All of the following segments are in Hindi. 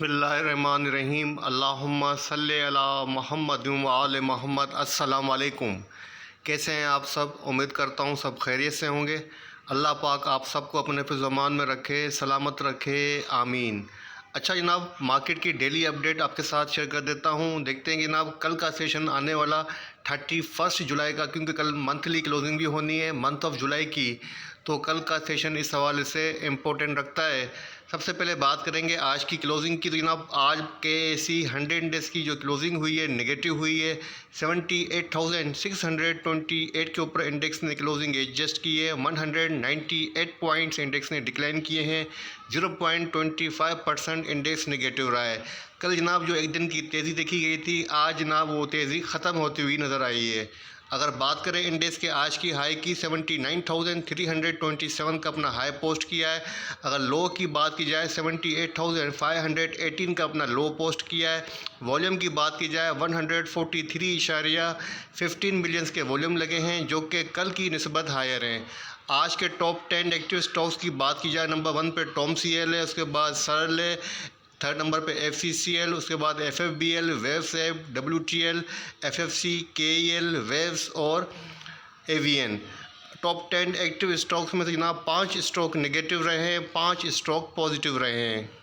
रहीम अल्लाहुम्मा सल्ले अला मोहम्मद आल मोहम्मद। अस्सलाम वालेकुम कैसे हैं आप सब? उम्मीद करता हूँ सब खैरियत से होंगे। अल्लाह पाक आप सबको अपने ज़मान में रखे, सलामत रखे। आमीन। अच्छा जनाब, मार्केट की डेली अपडेट आपके साथ शेयर कर देता हूँ। देखते हैं जनाब, कल का सेशन आने वाला थर्टी फ़र्स्ट जुलाई का, क्योंकि कल मंथली क्लोजिंग भी होनी है मंथ ऑफ़ जुलाई की तो कल का सेशन इस हवाले से इम्पोर्टेंट रखता है। सबसे पहले बात करेंगे आज की क्लोजिंग की तो जनाब आज के सी हंड्रेड डेज़ की जो क्लोजिंग हुई है नेगेटिव हुई है seventy eight thousand six hundred twenty eight के ऊपर इंडेक्स ने क्लोजिंग एडजस्ट की है one hundred ninety eight points index ने डिक्लाइन किए हैं zero point twenty five percent index negative रहा है। कल जनाब जो एक दिन की तेज़ी देखी गई थी आज जनाब वो तेज़ी ख़त्म होती हुई नज़र आई है। अगर बात करें इंडेक्स के आज की हाई की 79,327 का अपना हाई पोस्ट किया है। अगर लो की बात की जाए 78,518 का अपना लो पोस्ट किया है। वॉल्यूम की बात की जाए 143 इशारिया फिफ्टीन मिलियंस के वॉल्यूम लगे हैं जो कि कल की नस्बत हायर हैं। आज के टॉप टेन एक्टिव स्टॉक्स की बात की जाए नंबर वन पे टॉम सी एल है उसके बाद सरल है थर्ड नंबर पे एफ़ सी सी एल उसके बाद F F B L Waves app W T L F F C K E L Waves और A V N top ten active stocks में से जनाब पाँच स्टॉक नेगेटिव रहे हैं, पाँच स्टॉक पॉजिटिव रहे हैं।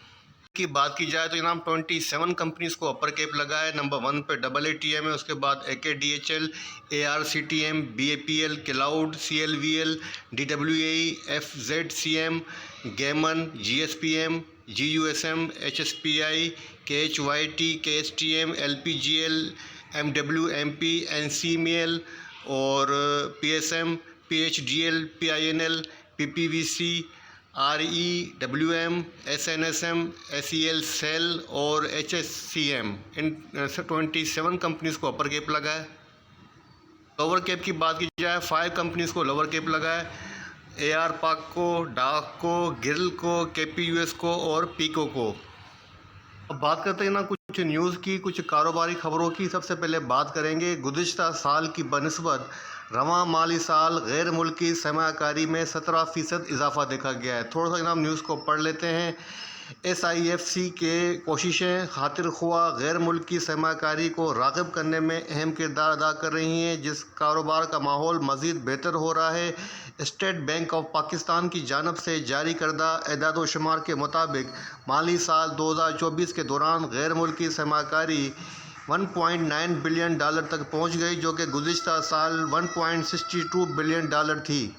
की बात की जाए तो जनाब ट्वेंटी सेवन कंपनीज़ को अपर कैप लगा है। नंबर वन पे डबल ए टी एम है, उसके बाद A K D H L, A R C T M, B A P L, cloud, C L V L, D W F Z C M, Gamon, G S P M, G U S M, H S P I, K H Y T, K S T M, L P G L, M W M P, N C M L और P S M, P H D L, P I N L, P P V C R E W M S N S M S E L cell और H S C M in twenty seven companies को अपर कैप लगा है। लोअर कैप की बात की जाए फाइव कंपनीज़ को लोअर कैप लगा है। ए आर पाक को डाक को गिरल को के पी यू एस को और पीको को। अब बात करते हैं ना, कुछ न्यूज़ की, कुछ कारोबारी खबरों की। सबसे पहले बात करेंगे, गुजशत साल की बनस्बत रवा माली साल गैर मुल्की सरमाकारी में सत्रह फ़ीसद इजाफा देखा गया है। थोड़ा सा जनाब न्यूज़ को पढ़ लेते हैं। एस आई एफ़ सी के कोशिशें खातिर खुआ गैर मुल्की सरमाकारी को रागब करने में अहम किरदार अदा कर रही हैं, जिस कारोबार का माहौल मज़ीद बेहतर हो रहा है। स्टेट बैंक ऑफ़ पाकिस्तान की जानब से जारी करदा एदाद शुमार के मुताबिक, माली साल दो हज़ार चौबीस के दौरान गैर मुल्की सरमाकारी 1.9 बिलियन डॉलर तक पहुँच गई, जो कि गुज्त साल 1.62 बिलियन डॉलर थी।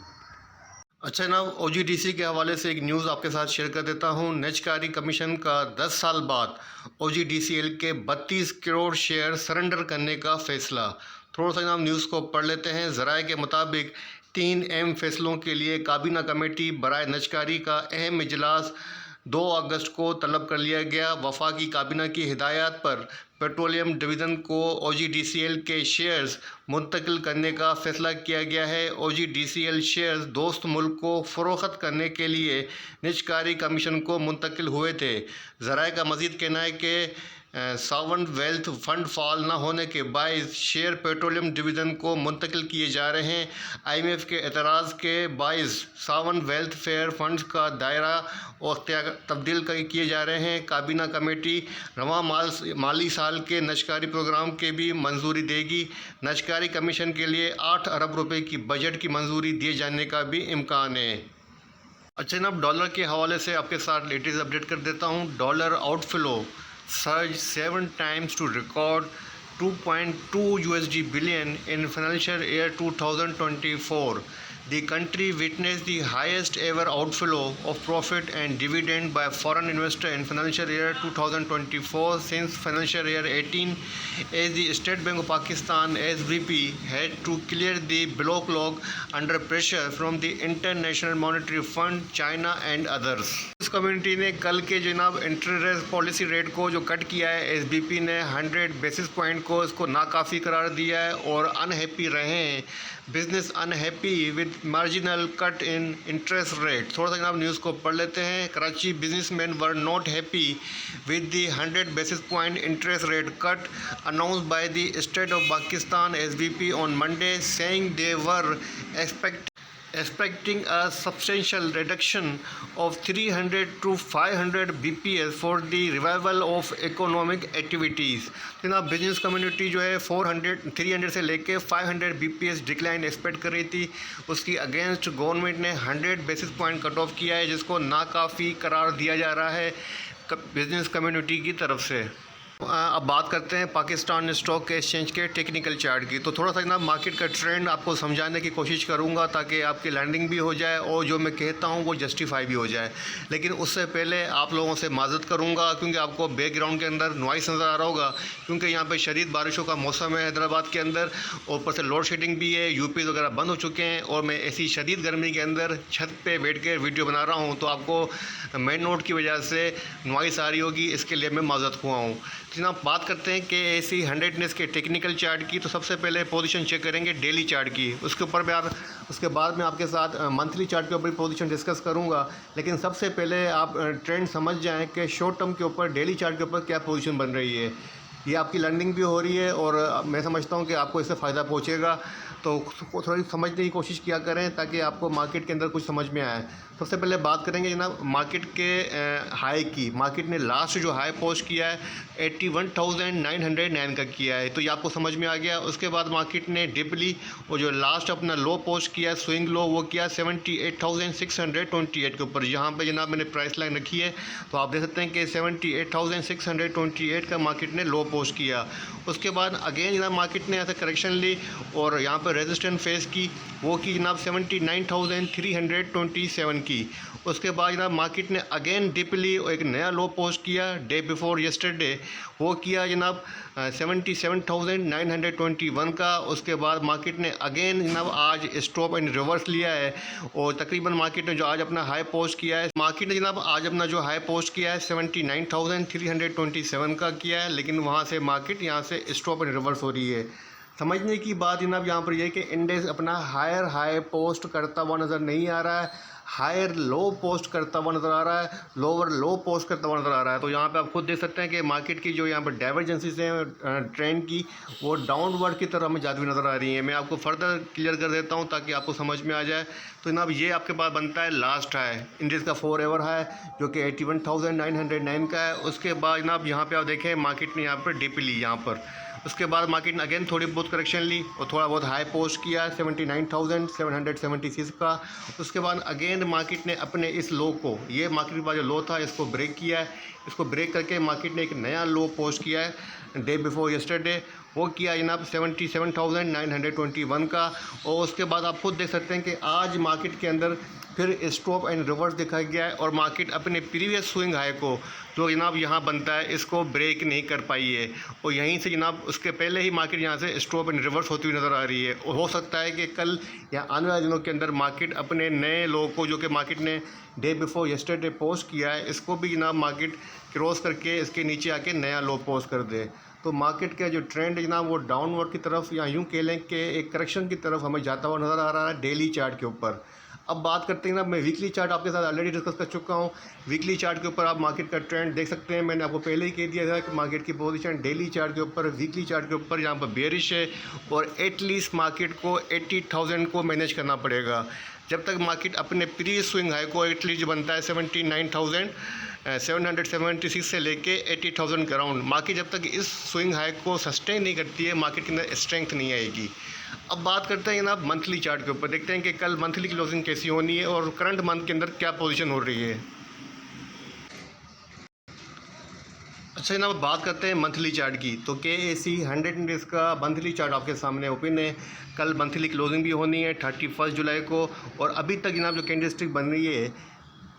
अच्छा जनाब ओ के हवाले से एक न्यूज़ आपके साथ शेयर कर देता हूँ। नजकारी कमीशन का 10 साल बाद ओजीडीसीएल के 32 करोड़ शेयर सरेंडर करने का फ़ैसला। थोड़ा सा जनाब न्यूज़ को पढ़ लेते हैं। ज़राए के मुताबिक तीन अहम फैसलों के लिए काबीना कमेटी बरए नजकारी का अहम इजलास दो अगस्त को तलब कर लिया गया। वफाकी काबीना की हिदायत पर पेट्रोलियम डिवीज़न को ओजीडीसीएल के शेयर्स मुंतकिल करने का फ़ैसला किया गया है। ओजीडीसीएल शेयर्स दोस्त मुल्क को फ़रोख्त करने के लिए निजकारी कमीशन को मुंतकिल हुए थे। ज़राए का मज़ीद कहना है कि सावन वेल्थ फंड फॉल न होने के बायस शेयर पेट्रोलियम डिवीज़न को मुंतकिल किए जा रहे हैं। आईएमएफ के एतराज़ के बायस सावन वेल्थ फेयर फंड्स का दायरा और तब्दील किए जा रहे हैं। काबीना कमेटी रवा माल, माली साल के नशकारी प्रोग्राम के भी मंजूरी देगी। नशकारी कमीशन के लिए आठ अरब रुपये की बजट की मंजूरी दिए जाने का भी इम्कान है। अच्छा जनाब डॉलर के हवाले से आपके साथ लेटेस्ट अपडेट कर देता हूँ। Dollar outflow surged seven times to record 2.2 USD billion in financial year 2024. The country witnessed the highest ever outflow of profit and dividend by foreign investor in financial year 2024 since financial year 18 as the State Bank of Pakistan SBP had to clear the backlog under pressure from the International Monetary Fund, China and others. इस कम्युनिटी ने कल के जनाब इंटरेस्ट पॉलिसी रेट को जो कट किया है एसबीपी ने 100 बेसिस पॉइंट को इसको नाकाफ़ी करार दिया है और अनहैप्पी रहे हैं business unhappy with marginal cut in interest rate थोड़ा सा जनाब न्यूज़ को पढ़ लेते हैं। Karachi businessmen were not happy with the hundred basis point interest rate cut announce by the state of Pakistan S B P on Monday saying they were expect expecting a substantial reduction of 300 to 500 bps for the revival of economic activities. जनाब बिज़नेस कम्युनिटी जो है 400 300 से लेके 500 bps डिक्लाइन एक्सपेक्ट कर रही थी। उसकी अगेंस्ट गवर्नमेंट ने 100 बेसिस पॉइंट कट ऑफ़ किया है, जिसको नाकाफ़ी करार दिया जा रहा है बिज़नेस कम्युनिटी की तरफ़ से। अब बात करते हैं पाकिस्तान स्टॉक एक्सचेंज के टेक्निकल चार्ट की। तो थोड़ा सा ना मार्केट का ट्रेंड आपको समझाने की कोशिश करूँगा ताकि आपकी लैंडिंग भी हो जाए और जो मैं कहता हूँ वो जस्टिफाई भी हो जाए। लेकिन उससे पहले आप लोगों से माजत करूँगा क्योंकि आपको बैकग्राउंड के अंदर नॉइस नज़र आ रहा होगा, क्योंकि यहाँ पर शदीद बारिशों का मौसम है हैदराबाद के अंदर, ऊपर से लोड शेडिंग भी है यूपी वगैरह बंद हो चुके हैं और मैं ऐसी शदीद गर्मी के अंदर छत पर बैठ कर वीडियो बना रहा हूँ तो आपको मेन नोट की वजह से नॉइस आ रही होगी, इसके लिए मैं माजत हुआ हूँ। जनाब बात करते हैं कि ऐसी हंड्रेडनेस के टेक्निकल चार्ट की तो सबसे पहले पोजीशन चेक करेंगे डेली चार्ट की। उसके ऊपर भी आप, उसके बाद में आपके साथ मंथली चार्ट के ऊपर पोजीशन डिस्कस करूँगा। लेकिन सबसे पहले आप ट्रेंड समझ जाएँ कि शॉर्ट टर्म के ऊपर डेली चार्ट के ऊपर क्या पोजीशन बन रही है। ये आपकी लर्निंग भी हो रही है और मैं समझता हूँ कि आपको इससे फ़ायदा पहुँचेगा। तो थोड़ी समझने की कोशिश किया करें ताकि आपको मार्केट के अंदर कुछ समझ में आए। सबसे पहले बात करेंगे जनाब मार्केट के हाई की। मार्केट ने लास्ट जो हाई पोस्ट किया है eighty one thousand nine hundred nine का किया है। तो ये आपको समझ में आ गया। उसके बाद मार्केट ने डिपली और जो लास्ट अपना लो पोस्ट किया है स्विंग लो वो किया seventy eight thousand six hundred twenty eight के ऊपर। यहाँ पर जनाब मैंने प्राइस लाइन रखी है। तो आप देख सकते हैं कि seventy eight thousand six hundred twenty eight का मार्केट ने लो पोस्ट किया। उसके बाद अगेन जनाब मार्केट ने ऐसे करेक्शन ली और यहाँ पर रेजिस्टेंट फेस की, वो की जनाब seventy nine thousand three hundred twenty seven की। उसके बाद जनाब मार्केट ने अगेन डिप ली और एक नया लो पोस्ट किया डे बिफोर यस्टरडे वो किया जनाब seventy seven thousand nine hundred twenty one का। उसके बाद मार्केट ने अगेन जनाब, आज स्टॉप एंड रिवर्स लिया है। और तकरीबन मार्केट ने जो आज अपना हाई पोस्ट किया है मार्केट ने जनाब, आज अपना जो हाई पोस्ट किया है seventy nine thousand three hundred twenty seven का किया है। लेकिन वहाँ से मार्केट यहाँ से स्टॉप एंड रिवर्स हो रही है। समझने की बात जनाब यहाँ पर यह कि इंडेक्स अपना हायर हाई पोस्ट करता हुआ नज़र नहीं आ रहा है। हायर लो पोस्ट करता हुआ नज़र आ रहा है लोअर लो पोस्ट करता हुआ नज़र आ रहा है। तो यहाँ पे आप खुद देख सकते हैं कि मार्केट की जो यहाँ पर डाइवर्जेंसीज हैं ट्रेंड की, वो डाउनवर्ड की तरफ़ हमें जाती हुई नज़र आ रही है। मैं आपको फर्दर क्लियर कर देता हूँ ताकि आपको समझ में आ जाए। तो जनाब ये आपके पास बनता है लास्ट है इंडेक्स का फोर एवर है जो कि eighty one thousand nine hundred nine का है। उसके बाद जनाब यहाँ पर आप देखें मार्केट ने यहाँ पर डिप ली, यहाँ पर। उसके बाद मार्केट ने अगेन थोड़ी बहुत करेक्शन ली और थोड़ा बहुत हाई पोस्ट किया seventy nine thousand seven hundred seventy six का। उसके बाद अगेन मार्केट ने अपने इस लो को, ये मार्केट का जो लो था, इसको ब्रेक किया है। इसको ब्रेक करके मार्केट ने एक नया लो पोस्ट किया है डे बिफोर यस्टरडे वो किया जनाब seventy seven thousand nine hundred twenty one का और उसके बाद आप खुद देख सकते हैं कि आज मार्केट के अंदर फिर स्टॉप एंड रिवर्स दिखाया गया है और मार्केट अपने प्रीवियस स्विंग हाई को जो जनाब यहाँ बनता है, इसको ब्रेक नहीं कर पाई है। और यहीं से जनाब उसके पहले ही मार्केट यहाँ से स्टॉप एंड रिवर्स होती हुई नज़र आ रही है। और हो सकता है कि कल या आने वाले दिनों के अंदर मार्केट अपने नए लोगों को, जो कि मार्केट ने डे बिफोर यस्टरडे पोस्ट किया है, इसको भी जनाब मार्केट क्रॉस करके इसके नीचे आके नया लो पोस्ट कर दे। तो मार्केट का जो ट्रेंड जनाब वो डाउनवर्ड की तरफ़ या यूँ कह लें कि एक करेक्शन की तरफ़ हमें जाता हुआ नज़र आ रहा है डेली चार्ट के ऊपर। अब बात करते हैं ना, मैं वीकली चार्ट आपके साथ ऑलरेडी डिस्कस कर चुका हूँ। वीकली चार्ट के ऊपर आप मार्केट का ट्रेंड देख सकते हैं। मैंने आपको पहले ही कह दिया था कि मार्केट की पोजीशन डेली चार्ट के ऊपर वीकली चार्ट के ऊपर यहाँ पर बेरिश है और एटलीस्ट मार्केट को एट्टी थाउज़ेंड को मैनेज करना पड़ेगा। जब तक मार्केट अपने प्री स्विंग हाई को एटलीस्ट बनता है seventy nine thousand seven hundred seventy six से लेके एटी थाउज़ेंड के अराउंड मार्केट जब तक इस स्विंग हाई को सस्टेन नहीं करती है मार्केट के अंदर स्ट्रेंथ नहीं आएगी। अब बात करते हैं जनाब मंथली चार्ट के ऊपर। देखते हैं कि कल मंथली क्लोजिंग कैसी होनी है और करंट मंथ के अंदर क्या पोजिशन हो रही है। अच्छा जनाब, बात करते हैं मंथली चार्ट की। तो के ए सी हंड्रेड डेज़ का मंथली चार्ट आपके सामने ओपन है। कल मंथली क्लोजिंग भी होनी है थर्टी फ़र्स्ट जुलाई को। और अभी तक जनाब जो कैंडल स्टिक बन रही है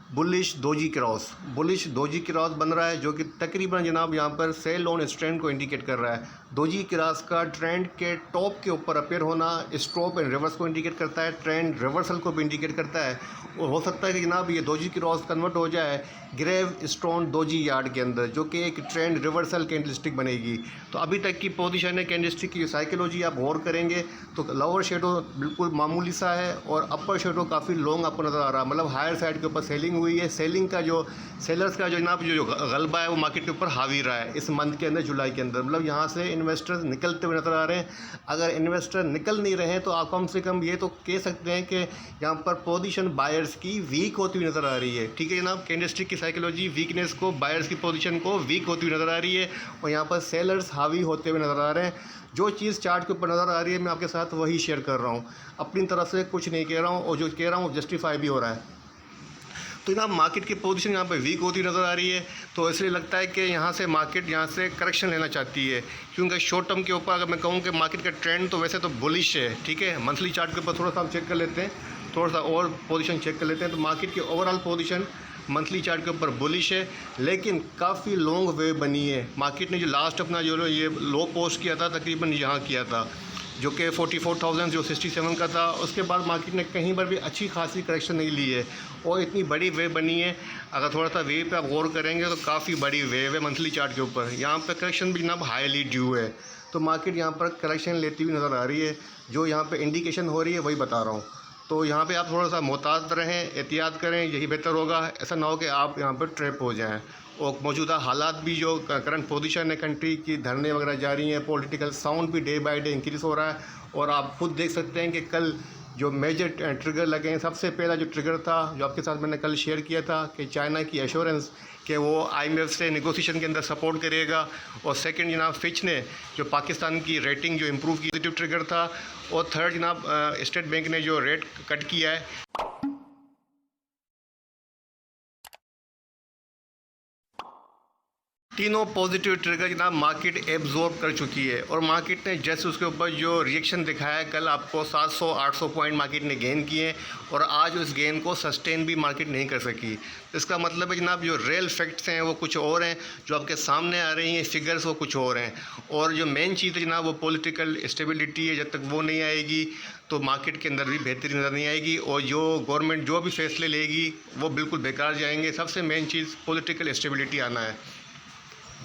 bullish doji cross. Bullish doji cross बन रहा है, जो कि तकरीबन जनाब यहाँ पर सेल ऑन स्ट्रेंड को इंडिकेट कर रहा है। दोजी क्रॉस का ट्रेंड के टॉप के ऊपर अपेयर होना स्ट्रोप एंड रिवर्स को इंडिकेट करता है ट्रेंड रिवर्सल को भी इंडिकेट करता है। और हो सकता है कि जनाब ये दोजी क्रॉस कन्वर्ट हो जाए ग्रेव स्टोन दोजी यार्ड के अंदर, जो कि एक ट्रेंड रिवर्सल कैंडलस्टिक बनेगी। तो अभी तक की पोजिशन है कैंडलस्टिक की साइकोलॉजी आप गौर करेंगे तो लोअर शेडो बिल्कुल मामूली सा है, और अपर शेडो काफ़ी लॉन्ग आपको नज़र आ रहा है। मतलब हायर साइड के ऊपर सेलिंग हुई हुई है सेलिंग का जो सेलर्स का जो जनाब जो जो गलबा है, वो मार्केट के ऊपर हावी रहा है, इस मंथ के अंदर, जुलाई के अंदर। मतलब यहाँ से इन्वेस्टर्स निकलते हुए नज़र आ रहे हैं। अगर इन्वेस्टर निकल नहीं रहे तो आप कम से कम ये तो कह सकते हैं कि यहाँ पर पोजीशन बायर्स की वीक होती हुई नज़र आ रही है। ठीक है जनाब? कैंडलस्टिक की साइकोलॉजी वीकनेस को बायर्स की पोजीशन को वीक होती हुई नज़र आ रही है और यहाँ पर सेलर्स हावी होते हुए नज़र आ रहे हैं। जो चीज़ चार्ट के ऊपर नज़र आ रही है, मैं आपके साथ वही शेयर कर रहा हूँ। अपनी तरफ़ से कुछ नहीं कह रहा हूँ और जो कह रहा हूँ जस्टिफाई भी हो रहा है। तो जनाब मार्केट की पोजीशन यहाँ पे वीक होती नज़र आ रही है तो इसलिए लगता है कि यहाँ से मार्केट यहाँ से करेक्शन लेना चाहती है। क्योंकि शॉर्ट टर्म के ऊपर अगर मैं कहूँ कि मार्केट का ट्रेंड तो वैसे तो बुलिश है, ठीक है? मंथली चार्ट के ऊपर थोड़ा सा हम चेक कर लेते हैं, थोड़ा सा और पोजिशन चेक कर लेते हैं तो मार्केट की ओवरऑल पोजिशन मंथली चार्ट के ऊपर बुलिश है, लेकिन काफ़ी लॉन्ग वे बनी है। मार्केट ने जो लास्ट अपना जो ये लो पोस्ट किया था, तकरीबन यहाँ किया था। जो कि फोर्टी फोर थाउज़ेंड जो सिक्सटी सेवन का था, उसके बाद मार्केट ने कहीं पर भी अच्छी खासी करेक्शन नहीं ली है। और इतनी बड़ी वेव बनी है, अगर थोड़ा सा वेव पे आप गौर करेंगे तो काफ़ी बड़ी वेव है मंथली चार्ट के ऊपर। यहाँ पर करेक्शन भी जनाब हाईली ड्यू है। तो मार्केट यहाँ पर करेक्शन लेती हुई नज़र आ रही है। जो यहाँ पर इंडिकेशन हो रही है, वही बता रहा हूँ। तो यहाँ पे आप थोड़ा सा मोहतात रहें, एहतियात करें, यही बेहतर होगा। ऐसा ना हो कि आप यहाँ पर ट्रैप हो जाएँ। और मौजूदा हालात भी जो करंट पोजीशन है कंट्री की धरने वगैरह जारी हैं पॉलिटिकल साउंड भी डे बाय डे इंक्रीज़ हो रहा है। और आप खुद देख सकते हैं कि कल जो मेजर ट्रिगर लगे हैं, सबसे पहला जो ट्रिगर था, जो आपके साथ मैंने कल शेयर किया था कि चाइना की एश्योरेंस कि वो आईएमएफ से नेगोशिएशन के अंदर सपोर्ट करेगा। और सेकंड जनाब फिच ने जो पाकिस्तान की रेटिंग जो इम्प्रूव की ट्रिगर था। और थर्ड जनाब स्टेट बैंक ने जो रेट कट किया है। तीनों पॉजिटिव ट्रिगर जनाब मार्केट एब्जॉर्ब कर चुकी है। और मार्केट ने जैसे उसके ऊपर जो रिएक्शन दिखाया, कल आपको 700 800 पॉइंट मार्केट ने गेन किए और आज उस गेन को सस्टेन भी मार्केट नहीं कर सकी। इसका मतलब है जनाब, जो रियल फैक्ट्स हैं, वो कुछ और हैं, जो आपके सामने आ रही हैं फिगर्स वो कुछ और हैं। और जो मेन चीज़ है जनाब, वो पॉलिटिकल स्टेबिलिटी है, जब तक वो नहीं आएगी तो मार्केट के अंदर भी बेहतरी नज़र नहीं आएगी। और जो गवर्नमेंट जो भी फैसले लेगी, वो बिल्कुल बेकार जाएँगे। सबसे मेन चीज़ पॉलिटिकल स्टेबिलिटी आना है।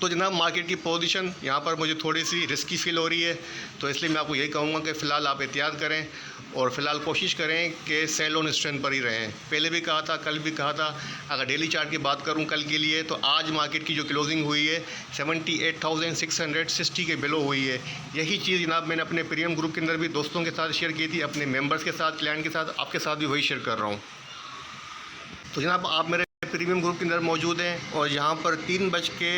तो जनाब मार्केट की पोजीशन यहाँ पर मुझे थोड़ी सी रिस्की फील हो रही है तो इसलिए मैं आपको यही कहूँगा कि फ़िलहाल आप एहतियात करें और फ़िलहाल कोशिश करें कि सेल ऑन स्ट्रेंथ पर ही रहें। पहले भी कहा था, कल भी कहा था, अगर डेली चार्ट की बात करूँ कल के लिए तो आज मार्केट की जो क्लोजिंग हुई है seventy eight thousand six hundred sixty के बिलो हुई है। यही चीज़ जनाब मैंने अपने प्रीमियम ग्रुप के अंदर भी दोस्तों के साथ शेयर की थी, अपने मेंबर्स के साथ क्लाइंट के साथ, आपके साथ भी वही शेयर कर रहा हूँ। तो जनाब, आप मेरे प्रीमियम ग्रुप के अंदर मौजूद हैं और यहाँ पर तीन बज के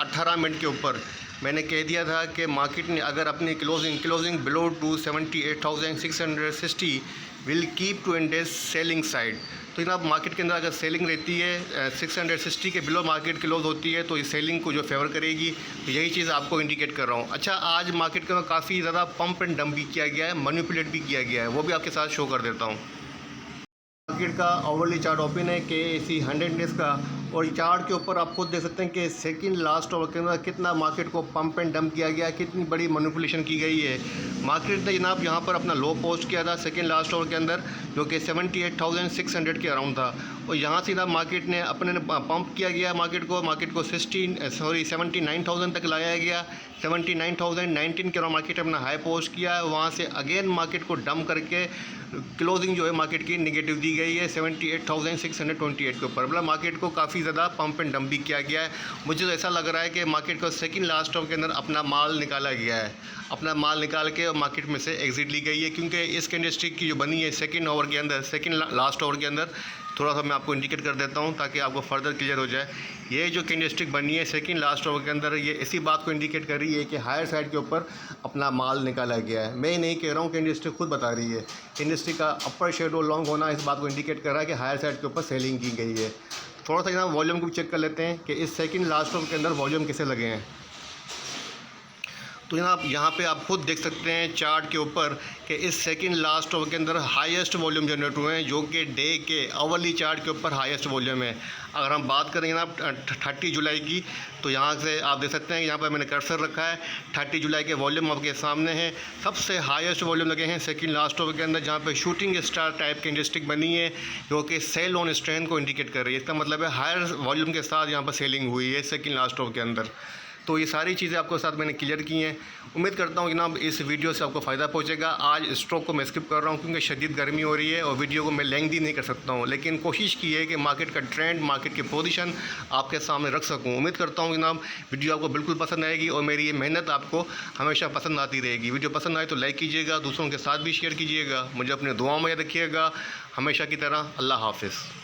अट्ठारह मिनट के ऊपर। मैंने कह दिया था कि मार्केट ने अगर अपनी closing closing below to seventy eight thousand six hundred sixty will keep to and selling side तो जनाब मार्केट के अंदर अगर सेलिंग रहती है सिक्स हंड्रेड सिक्सटी के बिलो मार्केट क्लोज होती है तो इस सेलिंग को जो फेवर करेगी तो यही चीज़ आपको इंडिकेट कर रहा हूँ। अच्छा आज मार्केट के अंदर काफ़ी ज़्यादा पंप एंड डंप भी किया गया है मनीपुलेट भी किया गया है, वो भी आपके साथ शो कर देता हूँ। मार्केट का ओवरली चार्ट ओपन है के ए सी हंड्रेड डेज़ का, और चार्ट के ऊपर आप खुद देख सकते हैं कि सेकंड लास्ट ओवर के अंदर कितना मार्केट को पंप एंड डंप किया गया, कितनी बड़ी मनुपुलेशन की गई है। मार्केट ने जनाब यहाँ पर अपना लो पोस्ट किया था सेकंड लास्ट ओवर के अंदर, जो कि seventy eight thousand six hundred के अराउंड था। और यहाँ सीधा मार्केट ने अपने पंप किया गया मार्केट को मार्केट को sixteen sorry seventy nine thousand तक लाया गया। सेवेंटी नाइन थाउज़ेंड नाइनटीन के अराउंड मार्केट अपना हाई पोस्ट किया। है वहाँ से अगेन मार्केट को डम करके क्लोजिंग जो है मार्केट की निगेटिव दी गई है। Seventy eight thousand six hundred twenty eight के ऊपर। मतलब मार्केट को काफ़ी ज़्यादा पंप एंड डम भी किया गया है। मुझे तो ऐसा लग रहा है कि मार्केट को सेकेंड लास्ट ऑफ़ के अंदर अपना माल निकाला गया है। अपना माल निकाल के मार्केट में से एग्जिट ली गई है। क्योंकि इस कैंडलस्टिक की जो बनी है सेकेंड ओवर के अंदर सेकेंड लास्ट ओवर के अंदर थोड़ा सा मैं आपको इंडिकेट कर देता हूँ ताकि आपको फर्दर क्लियर हो जाए। ये जो कैंडलस्टिक बनी है सेकंड लास्ट ओवर के अंदर, ये इसी बात को इंडिकेट कर रही है कि हायर साइड के ऊपर अपना माल निकाला गया है। मैं नहीं कह रहा हूँ कैंडलस्टिक खुद बता रही है। कैंडलस्टिक का अपर शेडो लॉन्ग होना इस बात को इंडिकेट कर रहा है कि हायर साइड के ऊपर सेलिंग की गई है। थोड़ा सा यहाँ वॉल्यूम को भी चेक कर लेते हैं कि इस सेकेंड लास्ट ओवर के अंदर वॉल्यूम कैसे लगे हैं। तो जनाब यहाँ पे आप खुद देख सकते हैं चार्ट के ऊपर कि इस सेकंड लास्ट ओवर के अंदर हाईएस्ट वॉल्यूम जनरेट हुए हैं, जो कि डे के अवली चार्ट के ऊपर हाईएस्ट वॉल्यूम है। अगर हम बात करें ना थर्टी जुलाई की तो यहाँ से आप देख सकते हैं, यहाँ पर मैंने कर्सर रखा है। थर्टी जुलाई के वॉल्यूम आपके सामने हैं। सबसे हाईएस्ट वॉल्यूम लगे हैं सेकेंड लास्ट ओवर के अंदर, जहाँ पर शूटिंग स्टार टाइप की इंडस्ट्रिक बनी है, जो कि सेल ऑन स्ट्रेंथ को इंडिकेट कर रही है। इसका मतलब है हायर वॉल्यूम के साथ यहाँ पर सेलिंग हुई है सेकेंड लास्ट ओवर के अंदर। तो ये सारी चीज़ें आपको साथ मैंने क्लियर की हैं। उम्मीद करता हूँ जनाब इस वीडियो से आपको फ़ायदा पहुँचेगा। आज स्ट्रोक को मैं स्किप कर रहा हूँ क्योंकि शदीद गर्मी हो रही है और वीडियो को मैं लेंदी नहीं कर सकता हूँ। लेकिन कोशिश की है कि मार्केट का ट्रेंड मार्केट की पोजिशन आपके सामने रख सकूँ। उम्मीद करता हूँ जनाब वीडियो आपको बिल्कुल पसंद आएगी और मेरी ये मेहनत आपको हमेशा पसंद आती रहेगी। वीडियो पसंद आए तो लाइक कीजिएगा, दूसरों के साथ भी शेयर कीजिएगा। मुझे अपने दुआ में रखिएगा। हमेशा की तरह अल्लाह हाफिज़।